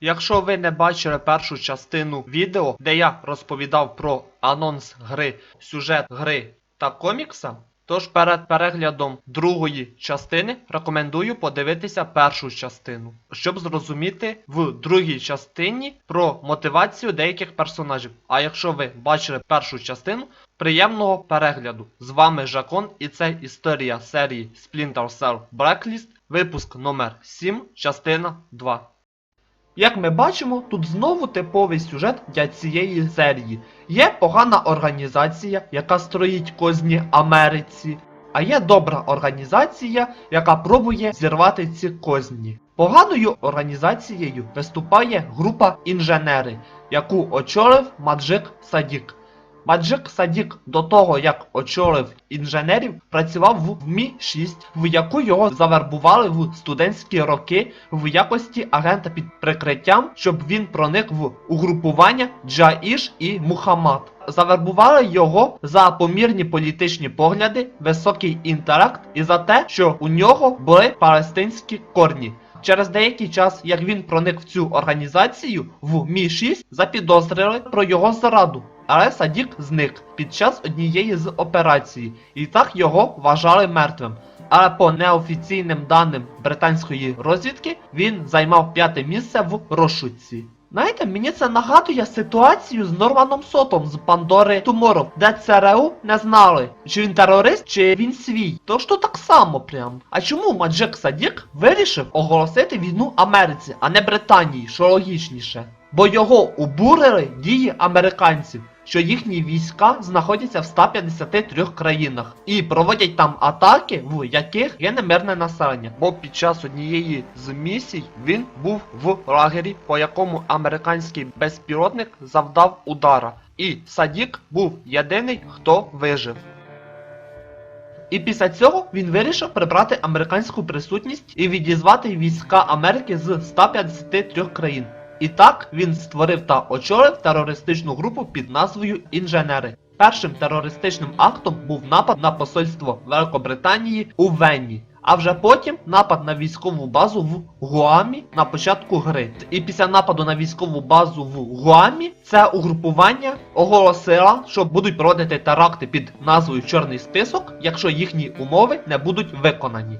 Якщо ви не бачили першу частину відео, де я розповідав про анонс гри, сюжет гри та комікса, тож перед переглядом другої частини рекомендую подивитися першу частину, щоб зрозуміти в другій частині про мотивацію деяких персонажів. А якщо ви бачили першу частину, приємного перегляду! З вами Жакон і це історія серії Splinter Cell Blacklist, випуск номер 7, частина 2. Як ми бачимо, тут знову типовий сюжет для цієї серії. Є погана організація, яка строїть козні Америці, а є добра організація, яка пробує зірвати ці козні. Поганою організацією виступає група інженери, яку очолив Маджик Садік. Маджик Садік до того, як очолив інженерів, працював в Мі-6, в яку його завербували в студентські роки в якості агента під прикриттям, щоб він проник в угрупування Джаїш і Мухаммад. Завербували його за помірні політичні погляди, високий інтелект і за те, що у нього були палестинські корні. Через деякий час, як він проник в цю організацію, в Мі-6 запідозрили про його зраду. Але Садік зник під час однієї з операцій, і так його вважали мертвим. Але по неофіційним даним британської розвідки він займав п'яте місце в розшуці. Знаєте, мені це нагадує ситуацію з Норманом Сотом з Пандори Туморов, де ЦРУ не знали, чи він терорист, чи він свій. То ж то так само прям. А чому Маджик Садік вирішив оголосити війну Америці, а не Британії, що логічніше? Бо його обурили дії американців, що їхні війська знаходяться в 153 країнах і проводять там атаки, в яких є немирне населення. Бо під час однієї з місій він був в лагері, по якому американський безпілотник завдав удара. І Садік був єдиний, хто вижив. І після цього він вирішив прибрати американську присутність і відізвати війська Америки з 153 країн. І так він створив та очолив терористичну групу під назвою Інженери. Першим терористичним актом був напад на посольство Великобританії у Венні. А вже потім напад на військову базу в Гуамі на початку гри. І після нападу на військову базу в Гуамі це угрупування оголосило, що будуть проводити теракти під назвою Чорний список, якщо їхні умови не будуть виконані.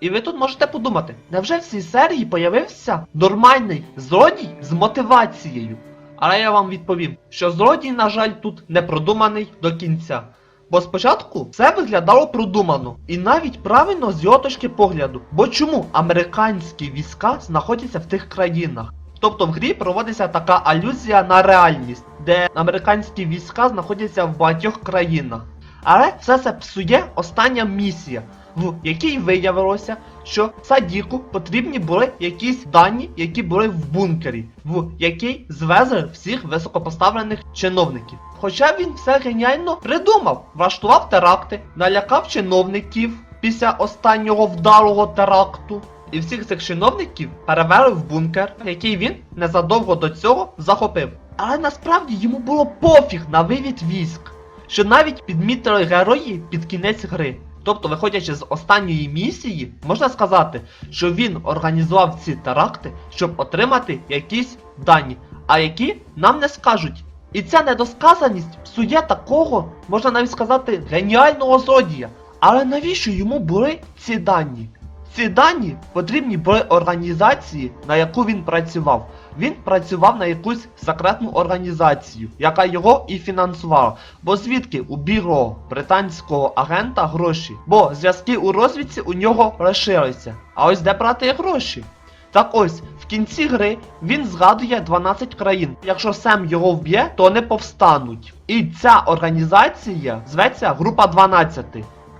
І ви тут можете подумати, невже в цій серії появився нормальний злодій з мотивацією? Але я вам відповім, що злодій, на жаль, тут не продуманий до кінця. Бо спочатку все виглядало продумано і навіть правильно з його точки погляду. Бо чому американські війська знаходяться в тих країнах? Тобто в грі проводиться така алюзія на реальність, де американські війська знаходяться в багатьох країнах. Але все це псує остання місія, в якій виявилося, що Садіку потрібні були якісь дані, які були в бункері, в який звезли всіх високопоставлених чиновників. Хоча він все геніально придумав, влаштував теракти, налякав чиновників після останнього вдалого теракту. І всіх цих чиновників перевели в бункер, який він незадовго до цього захопив. Але насправді йому було пофіг на вивід військ, що навіть підмітили герої під кінець гри. Тобто, виходячи з останньої місії, можна сказати, що він організував ці теракти, щоб отримати якісь дані, а які нам не скажуть. І ця недосказаність псує такого, можна навіть сказати, геніального злодія. Але навіщо йому були ці дані? Ці дані потрібні були організації, на яку він працював. Він працював на якусь секретну організацію, яка його і фінансувала. Бо звідки у бюро британського агента гроші? Бо зв'язки у розвідці у нього лишилися. А ось де брати гроші? Так ось, в кінці гри він згадує 12 країн. Якщо Сем його вб'є, то не повстануть. І ця організація зветься Група 12.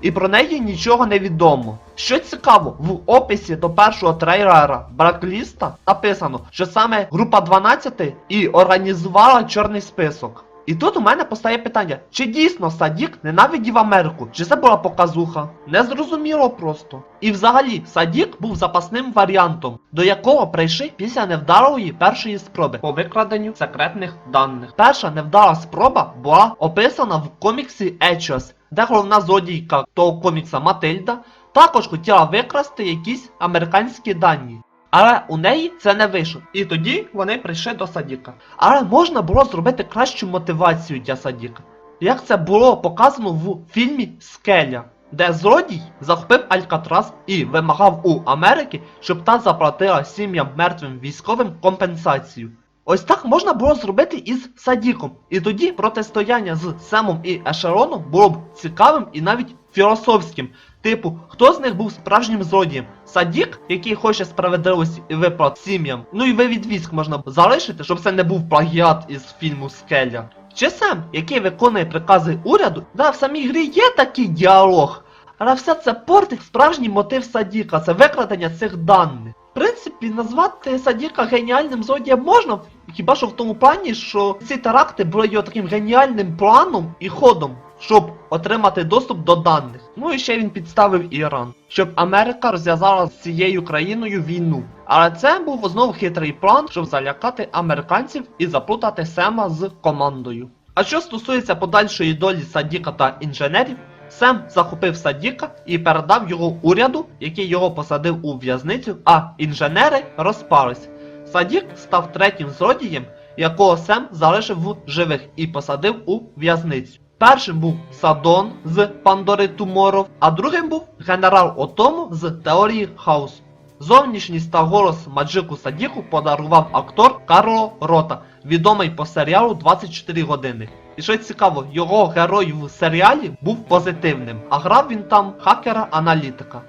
І про неї нічого не відомо. Що цікаво, в описі до першого трейлера Бракліста написано, що саме група 12 і організувала чорний список. І тут у мене постає питання, чи дійсно Садік ненавидів Америку, чи це була показуха? Незрозуміло просто. І взагалі, Садік був запасним варіантом, до якого прийшли після невдалої першої спроби по викраденню секретних даних. Перша невдала спроба була описана в коміксі Ечос, де головна злодійка того комікса Матильда також хотіла викрасти якісь американські дані. Але у неї це не вийшло. І тоді вони прийшли до Садіка. Але можна було зробити кращу мотивацію для Садіка. Як це було показано в фільмі Скеля, де злодій захопив Алькатрас і вимагав у Америки, щоб та заплатила сім'ям мертвим військовим компенсацію. Ось так можна було зробити із Садіком. І тоді протистояння з Семом і Ешероном було б цікавим і навіть філософським. Типу, хто з них був справжнім злодієм? Садік, який хоче справедливості і виплат сім'ям. Ну і вивід військ можна залишити, щоб це не був плагіат із фільму Скеля. Чи Сем, який виконує прикази уряду, да, в самій грі є такий діалог. Але все це портить справжній мотив Садіка, це викрадення цих даних. Принципі, назвати Садіка геніальним злодієм можна, хіба що в тому плані, що ці теракти були його таким геніальним планом і ходом, щоб отримати доступ до даних. Ну і ще він підставив Іран, щоб Америка розв'язала з цією країною війну. Але це був знову хитрий план, щоб залякати американців і заплутати Сема з командою. А що стосується подальшої долі Садіка та інженерів, Сем захопив Садіка і передав його уряду, який його посадив у в'язницю, а інженери розпались. Садік став третім злодієм, якого Сем залишив в живих і посадив у в'язницю. Першим був Садон з Пандори Туморов, а другим був генерал Отому з теорії хаосу. Зовнішність та голос Маджику Садіку подарував актор Карло Рота, відомий по серіалу 24 години. І що цікаво, його герой в серіалі був позитивним, а грав він там хакера-аналітика.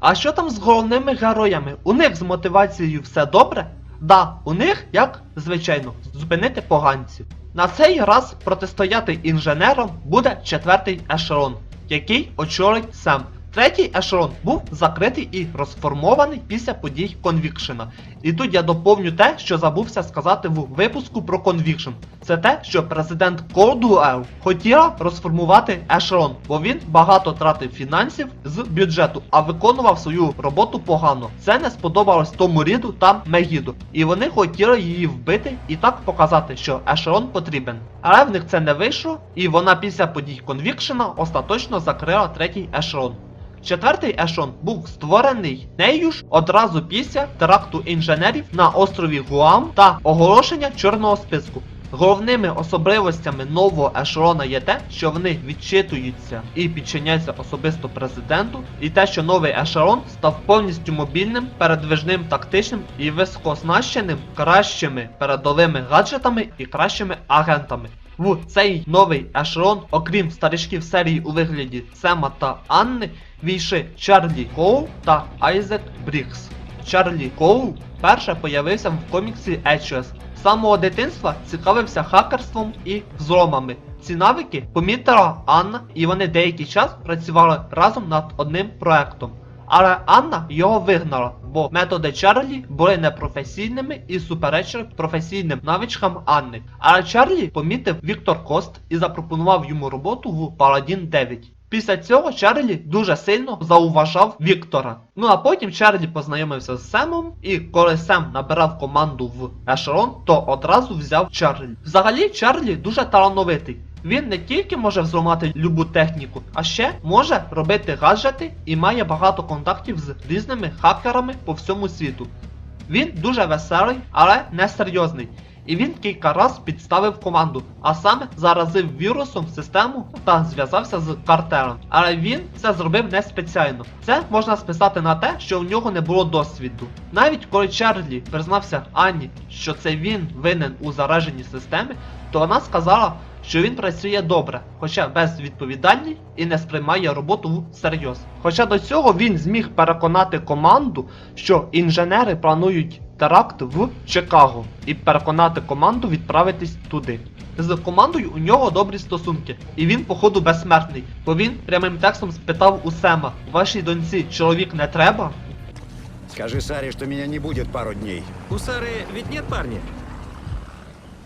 А що там з головними героями? У них з мотивацією все добре? Да, у них, як звичайно, зупинити поганців. На цей раз протистояти інженерам буде четвертий ешелон, який очолить Сем. Третій ешелон був закритий і розформований після подій Конвікшена. І тут я доповню те, що забувся сказати в випуску про Конвікшн. Це те, що президент Колдуел хотіла розформувати ешелон, бо він багато тратив фінансів з бюджету, а виконував свою роботу погано. Це не сподобалось тому ріду та Мегіду, і вони хотіли її вбити і так показати, що ешелон потрібен. Але в них це не вийшло, і вона після подій Конвікшена остаточно закрила третій ешелон. Четвертий ешон був створений нею ж одразу після теракту інженерів на острові Гуам та оголошення чорного списку. Головними особливостями нового ешелона є те, що вони відчитуються і підчиняються особисто президенту, і те, що новий ешелон став повністю мобільним, передвижним, тактичним і високооснащеним кращими передовими гаджетами і кращими агентами. В цей новий ешелон, окрім старичків серії у вигляді Сема та Анни, війшли Чарлі Коу та Айзек Брікс. Чарлі Коу перше появився в коміксі Ечуес. З самого дитинства цікавився хакерством і взломами. Ці навики помітила Анна, і вони деякий час працювали разом над одним проектом. Але Анна його вигнала, бо методи Чарлі були непрофесійними і суперечили професійним навичкам Анни. Але Чарлі помітив Віктор Кост і запропонував йому роботу в Паладін 9. Після цього Чарлі дуже сильно зауважав Віктора. Ну а потім Чарлі познайомився з Семом, і коли Сем набирав команду в Ешелон, то одразу взяв Чарлі. Взагалі Чарлі дуже талановитий. Він не тільки може взламати любу техніку, а ще може робити гаджети і має багато контактів з різними хакерами по всьому світу. Він дуже веселий, але не серйозний. І він кілька раз підставив команду, а саме заразив вірусом систему та зв'язався з картелем. Але він це зробив не спеціально. Це можна списати на те, що у нього не було досвіду. Навіть коли Чарлі признався Анні, що це він винен у зараженні системи, то вона сказала, що він працює добре, хоча безвідповідальний і не сприймає роботу всерйоз. Хоча до цього він зміг переконати команду, що інженери планують теракт в Чикаго і переконати команду відправитись туди. З командою у нього добрі стосунки, і він, походу, безсмертний, бо він прямим текстом спитав у Сема: вашій доньці чоловік не треба? Скажи Саре, что меня не будет пару дней. У Сары ведь нет парня?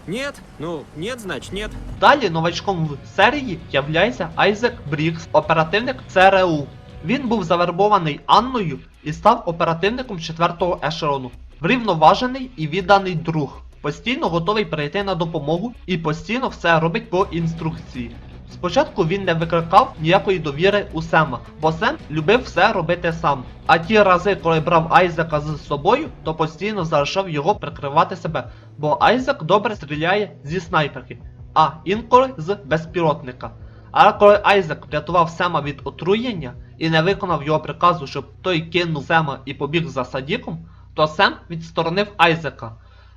Нет? Ну, нет, значит нет. Далі новачком в серії являється Айзек Брікс, оперативник ЦРУ. Він був завербований Анною і став оперативником 4-го ешелону. Врівноважений і відданий друг. Постійно готовий прийти на допомогу і постійно все робить по інструкції. Спочатку він не викликав ніякої довіри у Сема, бо Сем любив все робити сам. А ті рази, коли брав Айзека з собою, то постійно залишав його прикривати себе, бо Айзек добре стріляє зі снайперки, а інколи з безпілотника. Але коли Айзек врятував Сема від отруєння і не виконав його приказу, щоб той кинув Сема і побіг за Садіком, то Сем відсторонив Айзека.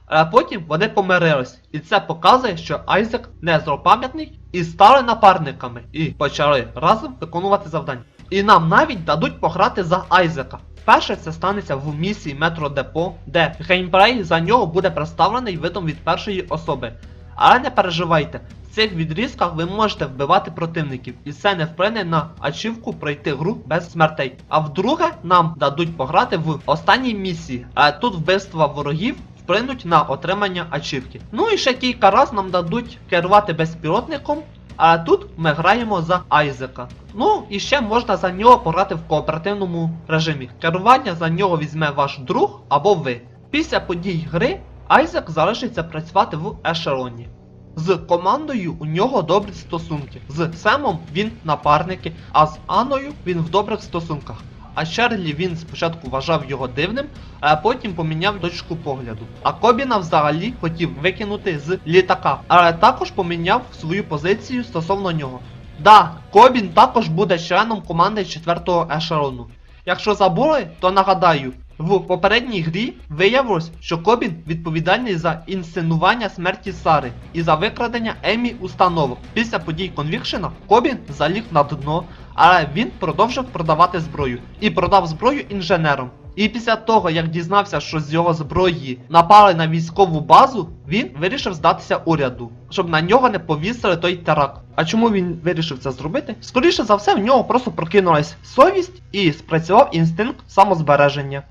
А потім вони помирились, і це показує, що Айзек не злопам'ятний і стали напарниками і почали разом виконувати завдання. І нам навіть дадуть пограти за Айзека. Перше це станеться в місії Метро Депо, де геймплей за нього буде представлений видом від першої особи. Але не переживайте, в цих відрізках ви можете вбивати противників, і це не вплине на ачівку пройти гру без смертей. А вдруге, нам дадуть пограти в останній місії, а тут вбивства ворогів вплинуть на отримання ачівки. Ну і ще кілька раз нам дадуть керувати безпілотником. А тут ми граємо за Айзека. Ну і ще можна за нього пограти в кооперативному режимі. Керування за нього візьме ваш друг або ви. Після подій гри Айзек залишиться працювати в ешелоні. З командою у нього добрі стосунки. З Семом він напарники, а з Анною він в добрих стосунках. А Чарлі він спочатку вважав його дивним, а потім поміняв точку погляду. А Кобіна взагалі хотів викинути з літака, але також поміняв свою позицію стосовно нього. Да, Кобін також буде членом команди 4-го ешелону. Якщо забули, то нагадаю, в попередній грі виявилось, що Кобін відповідальний за інсценування смерті Сари і за викрадення Емі установок. Після подій Конвікшена Кобін заліг на дно, але він продовжив продавати зброю і продав зброю інженерам. І після того, як дізнався, що з його зброї напали на військову базу, він вирішив здатися уряду, щоб на нього не повісили той теракт. А чому він вирішив це зробити? Скоріше за все, в нього просто прокинулась совість і спрацював інстинкт самозбереження.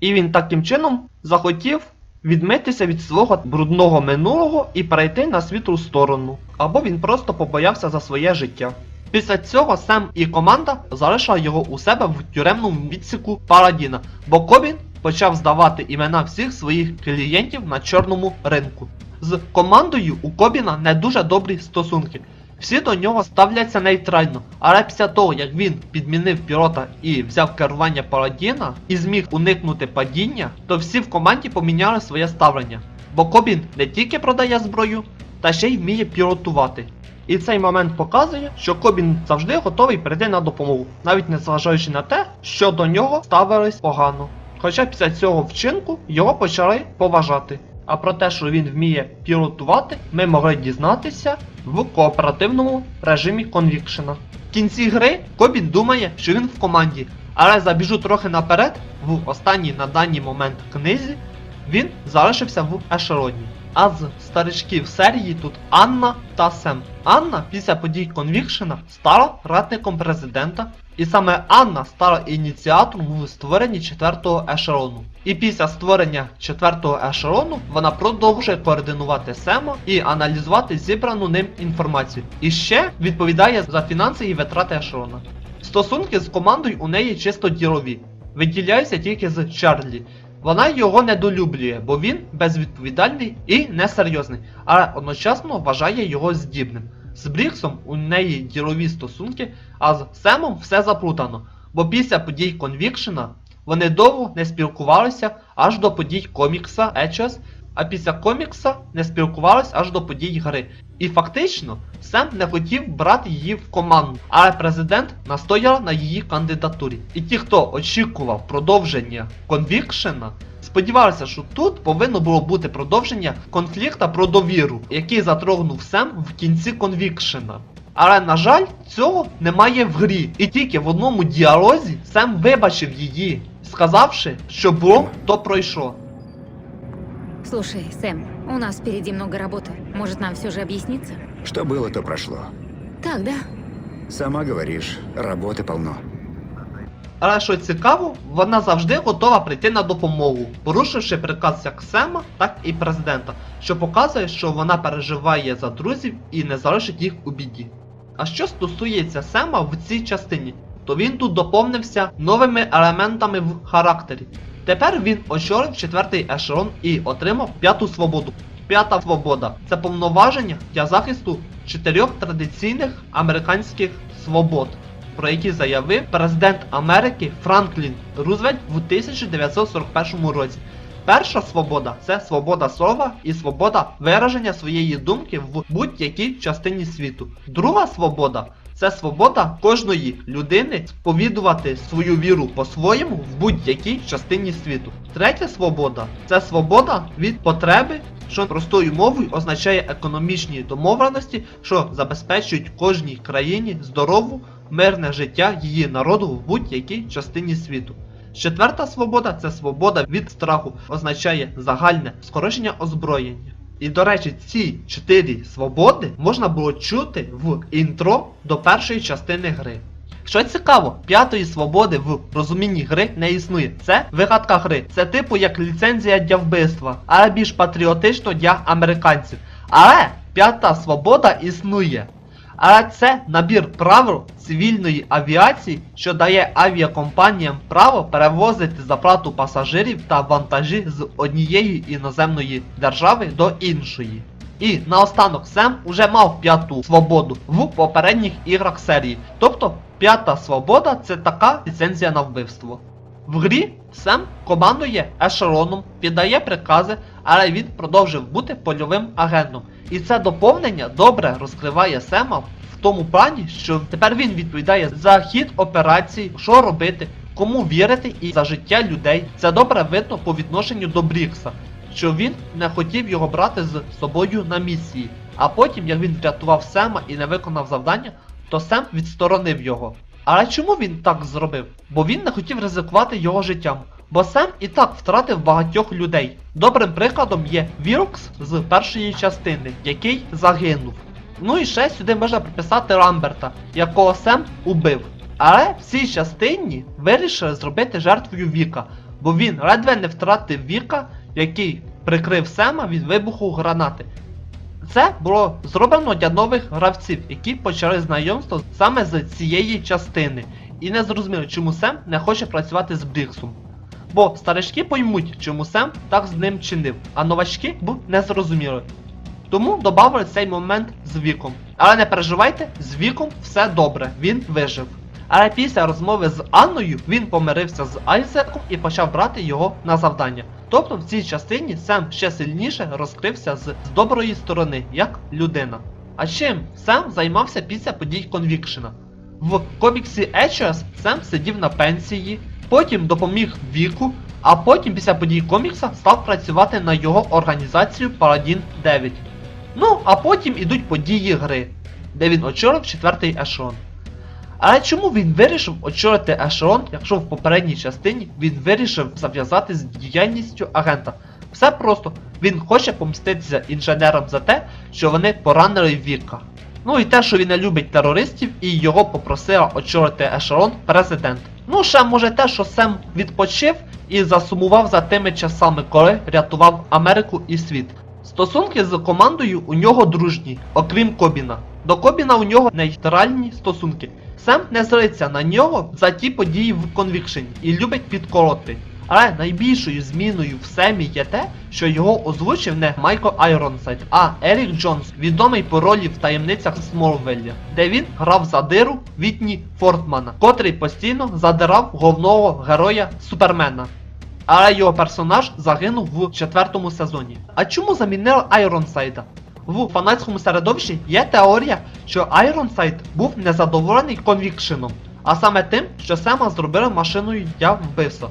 І він таким чином захотів відмитися від свого брудного минулого і перейти на світлу сторону. Або він просто побоявся за своє життя. Після цього Сем і команда залишили його у себе в тюремному відсіку Паладіна, бо Кобін почав здавати імена всіх своїх клієнтів на чорному ринку. З командою у Кобіна не дуже добрі стосунки. Всі до нього ставляться нейтрально, але після того, як він підмінив пілота і взяв керування Паладіна і зміг уникнути падіння, то всі в команді поміняли своє ставлення. Бо Кобін не тільки продає зброю, та ще й вміє пілотувати. І цей момент показує, що Кобін завжди готовий прийти на допомогу, навіть не зважаючи на те, що до нього ставились погано. Хоча після цього вчинку його почали поважати. А про те, що він вміє пілотувати, ми могли дізнатися в кооперативному режимі конвікшена. В кінці гри Кобін думає, що він в команді, але забіжу трохи наперед, в останній на даний момент книзі, він залишився в ешелоні. А з старичків серії тут Анна та Сем. Анна після подій Конвікшена стала радником президента, і саме Анна стала ініціатором в створенні 4-го ешелону. І після створення 4-го ешелону вона продовжує координувати Сема і аналізувати зібрану ним інформацію. І ще відповідає за фінанси і витрати ешелона. Стосунки з командою у неї чисто ділові. Виділяються тільки з Чарлі. Вона його недолюблює, бо він безвідповідальний і несерйозний, але одночасно вважає його здібним. З Бріксом у неї ділові стосунки, а з Семом все заплутано, бо після подій Конвікшена вони довго не спілкувалися аж до подій комікса Ечес, а після комікса не спілкувалися аж до подій гри. І фактично Сем не хотів брати її в команду, але президент настояв на її кандидатурі. І ті, хто очікував продовження конвікшена, сподівалися, що тут повинно було бути продовження конфлікта про довіру, який затрогнув Сем в кінці конвікшена. Але на жаль, цього немає в грі. І тільки в одному діалозі Сем вибачив її, сказавши, що було, то пройшло. Слушай, Сэм, у нас впереди много работы. Может, нам все же объясниться? Что было, то прошло. Так, да? Сама говоришь, работы полно. Але що цікаво, вона завжди готова прийти на допомогу, порушивши приказ як Сема, так і президента, що показує, що вона переживає за друзів і не залишить їх у біді. А що стосується Сема в цій частині, то він тут доповнився новими елементами в характері. Тепер він очолив четвертий ешелон і отримав п'яту свободу. П'ята свобода це повноваження для захисту чотирьох традиційних американських свобод, про які заявив президент Америки Франклін Рузвельт в 1941 році. Перша свобода це свобода слова і свобода вираження своєї думки в будь-якій частині світу. Друга свобода це свобода кожної людини сповідувати свою віру по-своєму в будь-якій частині світу. Третя свобода це свобода від потреби, що простою мовою означає економічні домовленості, що забезпечують кожній країні здорову, мирне життя її народу в будь-якій частині світу. Четверта свобода це свобода від страху, означає загальне скорочення озброєння. І до речі, ці чотири свободи можна було чути в інтро до першої частини гри. Що цікаво, п'ятої свободи в розумінні гри не існує. Це вигадка гри. Це типу як ліцензія для вбивства, але більш патріотично для американців. Але п'ята свобода існує. Але це набір правил цивільної авіації, що дає авіакомпаніям право перевозити за плату пасажирів та вантажі з однієї іноземної держави до іншої. І наостанок Сем уже мав п'яту свободу в попередніх іграх серії. Тобто п'ята свобода це така ліцензія на вбивство. В грі Сем командує ешелоном, піддає прикази, але він продовжив бути польовим агентом. І це доповнення добре розкриває Сема в тому плані, що тепер він відповідає за хід операції, що робити, кому вірити і за життя людей. Це добре видно по відношенню до Брікса, що він не хотів його брати з собою на місії. А потім, як він врятував Сема і не виконав завдання, то Сем відсторонив його. Але чому він так зробив? Бо він не хотів ризикувати його життям. Бо Сем і так втратив багатьох людей. Добрим прикладом є Вірукс з першої частини, який загинув. Ну і ще сюди можна приписати Ламберта, якого Сем убив. Але в цій частині вирішили зробити жертвою Віка, бо він ледве не втратив Віка, який прикрив Сема від вибуху гранати. Це було зроблено для нових гравців, які почали знайомство саме з цієї частини. І не зрозуміли, чому Сем не хоче працювати з Бріксом. Бо старички поймуть, чому Сем так з ним чинив, а новачки б не зрозуміли. Тому додали цей момент з віком. Але не переживайте, з віком все добре, він вижив. Але після розмови з Анною він помирився з Айзеком і почав брати його на завдання. Тобто в цій частині Сем ще сильніше розкрився з, з доброї сторони, як людина. А чим Сем займався після подій Конвікшена? В коміксі Ечіас Сем сидів на пенсії, потім допоміг Віку, а потім після подій комікса став працювати на його організацію Паладін 9. Ну, а потім ідуть події гри, де він очолив четвертий ешелон. Але чому він вирішив очолити ешелон, якщо в попередній частині він вирішив зав'язати з діяльністю агента? Все просто, він хоче помститися інженерам за те, що вони поранили Віка. Ну і те, що він не любить терористів, і його попросила очолити ешелон президент. Ну, ще може те, що Сем відпочив і засумував за тими часами, коли рятував Америку і світ. Стосунки з командою у нього дружні, окрім Кобіна. До Кобіна у нього нейтральні стосунки. Сем не злиться на нього за ті події в конвікшені і любить підколоти. Але найбільшою зміною в Семі є те, що його озвучив не Майкл Айронсайд, а Ерік Джонс, відомий по ролі в таємницях Смолвелля, де він грав задиру Вітні Фортмана, котрий постійно задирав головного героя Супермена. Але його персонаж загинув в четвертому сезоні. А чому замінили Айронсайда? В фанатському середовищі є теорія, що Айронсайд був незадоволений конвікшеном, а саме тим, що Сема зробили машиною для вбивства.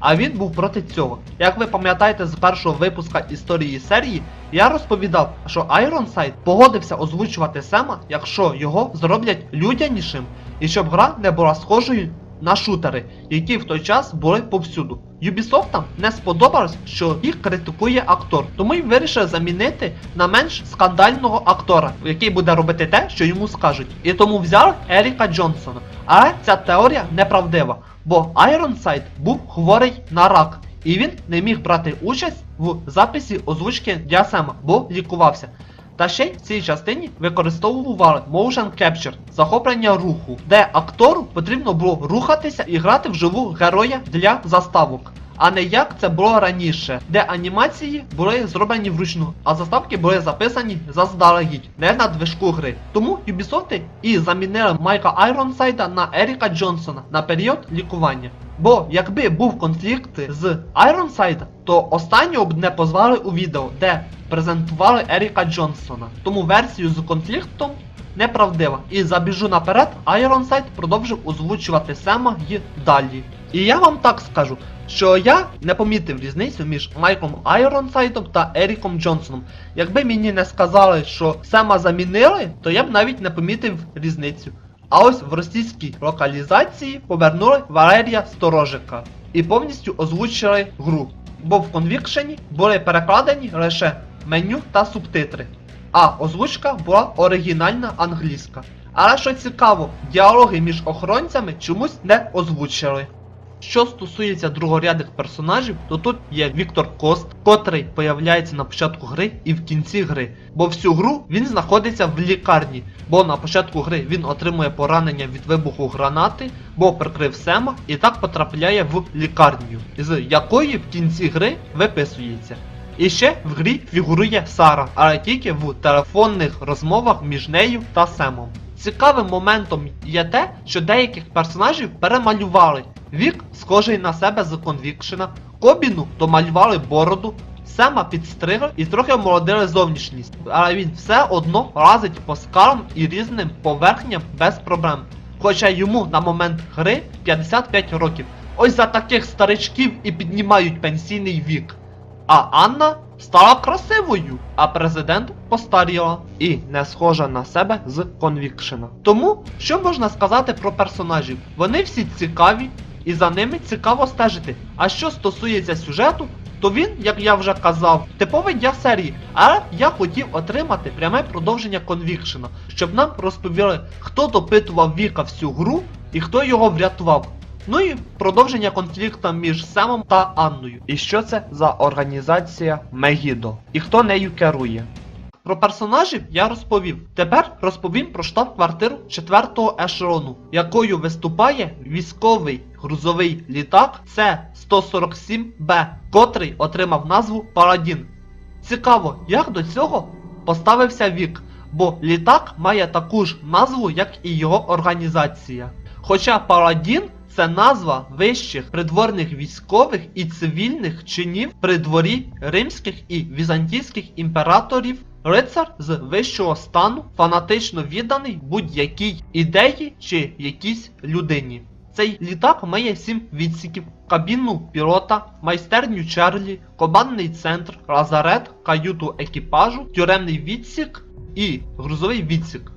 А він був проти цього. Як ви пам'ятаєте з першого випуска історії серії, я розповідав, що Айронсайд погодився озвучувати Сема, якщо його зроблять людянішим, і щоб гра не була схожою на шутери, які в той час були повсюду. Ubisoft не сподобалось, що їх критикує актор, тому й вирішили замінити на менш скандального актора, який буде робити те, що йому скажуть. І тому взяли Еріка Джонсона. Але ця теорія неправдива, бо Айронсайд був хворий на рак, і він не міг брати участь в записі озвучки для Сема, бо лікувався. Та ще й в цій частині використовували motion capture, захоплення руху, де актору потрібно було рухатися і грати вживу героя для заставок. а не як це було раніше, де анімації були зроблені вручну, а заставки були записані заздалегідь, не на движку гри. Тому Ubisoft і замінили Майка Айронсайда на Еріка Джонсона на період лікування. Бо якби був конфлікт з Айронсайда, то останнього б не позвали у відео, де презентували Еріка Джонсона. Тому версію з конфліктом неправдива. І забіжу наперед, Айронсайд продовжив озвучувати Сема й далі. І я вам так скажу, що я не помітив різницю між Майком Айронсайдом та Еріком Джонсоном. Якби мені не сказали, що Сема замінили, то я б навіть не помітив різницю. А ось в російській локалізації повернули Валерія Сторожика і повністю озвучили гру. Бо в конвікшені були перекладені лише меню та субтитри, а озвучка була оригінальна англійська. Але що цікаво, діалоги між охоронцями чомусь не озвучили. Що стосується другорядних персонажів, то тут є Віктор Кост, котрий появляється на початку гри і в кінці гри. Бо всю гру він знаходиться в лікарні, бо на початку гри він отримує поранення від вибуху гранати, бо прикрив Сема і так потрапляє в лікарню, з якої в кінці гри виписується. І ще в грі фігурує Сара, але тільки в телефонних розмовах між нею та Семом. Цікавим моментом є те, що деяких персонажів перемалювали. Вік схожий на себе з конвікшена, Кобіну домалювали бороду, Сема підстригли і трохи омолодили зовнішність, але він все одно лазить по скалам і різним поверхням без проблем. Хоча йому на момент гри 55 років. Ось за таких старичків і піднімають пенсійний вік. А Анна стала красивою, а президент постаріла і не схожа на себе з конвікшена. Тому що можна сказати про персонажів? Вони всі цікаві, і за ними цікаво стежити. А що стосується сюжету, то він, як я вже казав, типовий для серії, але я хотів отримати пряме продовження конвікшена, щоб нам розповіли, хто допитував Віка всю гру і хто його врятував. Ну і продовження конфлікту між Семом та Анною. І що це за організація Мегідо? І хто нею керує? Про персонажів я розповів. Тепер розповім про штаб-квартиру 4-го ешелону, якою виступає військовий грузовий літак С-147Б, котрий отримав назву Паладін. Цікаво, як до цього поставився Вік, бо літак має таку ж назву, як і його організація. Хоча Паладін це назва вищих придворних військових і цивільних чинів при дворі римських і візантійських імператорів, рицар з вищого стану, фанатично відданий будь-якій ідеї чи якійсь людині. Цей літак має сім відсіків, кабіну пілота, майстерню Чарлі, командний центр, лазарет, каюту екіпажу, тюремний відсік і грузовий відсік.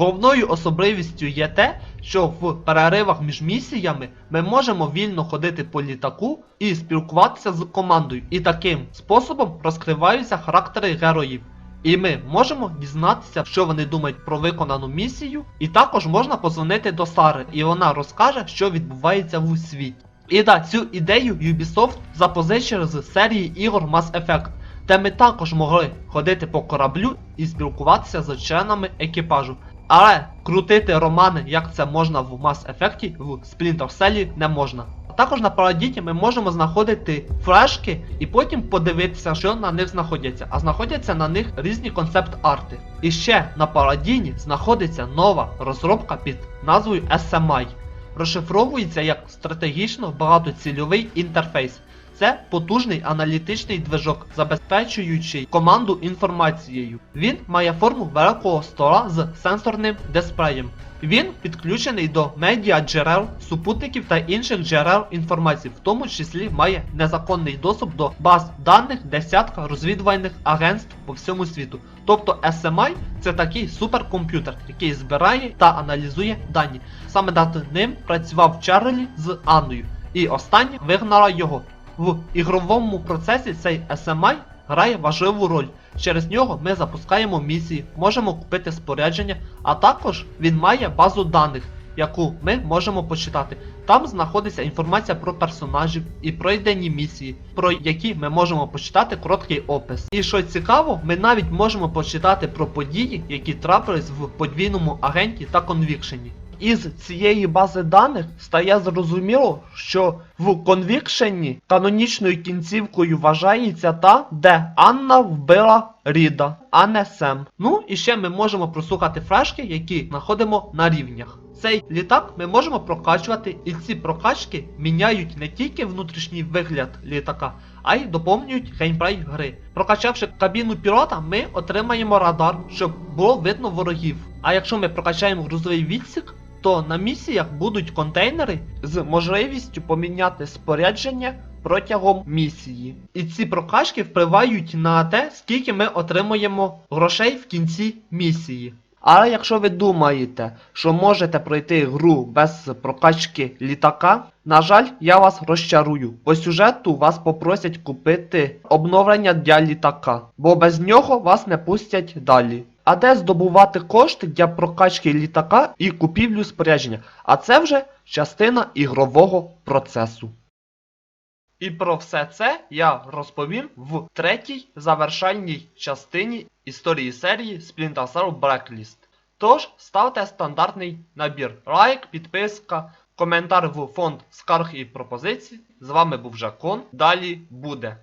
Головною особливістю є те, що в переривах між місіями ми можемо вільно ходити по літаку і спілкуватися з командою, і таким способом розкриваються характери героїв. І ми можемо дізнатися, що вони думають про виконану місію, і також можна позвонити до Сари, і вона розкаже, що відбувається в світі. І да, цю ідею Ubisoft запозичили з серії ігор Mass Effect, де ми також могли ходити по кораблю і спілкуватися з членами екіпажу. Але крутити романи, як це можна в Effect, в Splinter Cell не можна. Також на Паладіті ми можемо знаходити флешки і потім подивитися, що на них знаходяться. А знаходяться на них різні концепт-арти. І ще на Паладіні знаходиться нова розробка під назвою SMI. Розшифровується як стратегічно багатоцільовий інтерфейс. Це потужний аналітичний движок, забезпечуючий команду інформацією. Він має форму великого стола з сенсорним дисплеєм. Він підключений до медіа джерел, супутників та інших джерел інформації, в тому числі має незаконний доступ до баз даних десятка розвідувальних агентств по всьому світу. Тобто SMI це такий суперкомп'ютер, який збирає та аналізує дані. Саме над ним працював Чарлі з Анною, і остання вигнала його. В ігровому процесі цей SMI грає важливу роль. Через нього ми запускаємо місії, можемо купити спорядження, а також він має базу даних, яку ми можемо почитати. Там знаходиться інформація про персонажів і пройдені місії, про які ми можемо почитати короткий опис. І що цікаво, ми навіть можемо почитати про події, які трапились в подвійному агенті та конвікшені. Із цієї бази даних стає зрозуміло, що в конвікшені канонічною кінцівкою вважається та, де Анна вбила Ріда, а не Сем. Ну і ще ми можемо прослухати флешки, які знаходимо на рівнях. Цей літак ми можемо прокачувати, і ці прокачки міняють не тільки внутрішній вигляд літака, а й доповнюють геймплей гри. Прокачавши кабіну пілота, ми отримаємо радар, щоб було видно ворогів. А якщо ми прокачаємо грузовий відсік, то на місіях будуть контейнери з можливістю поміняти спорядження протягом місії. І ці прокачки впливають на те, скільки ми отримуємо грошей в кінці місії. Але якщо ви думаєте, що можете пройти гру без прокачки літака, на жаль, я вас розчарую. По сюжету вас попросять купити обновлення для літака, бо без нього вас не пустять далі. А де здобувати кошти для прокачки літака і купівлю спорядження? А це вже частина ігрового процесу. І про все це я розповім в третій завершальній частині історії серії Splinter Cell Blacklist. Тож ставте стандартний набір лайк, підписка, коментар в фонд скарг і пропозицій. З вами був Жакон. Далі буде.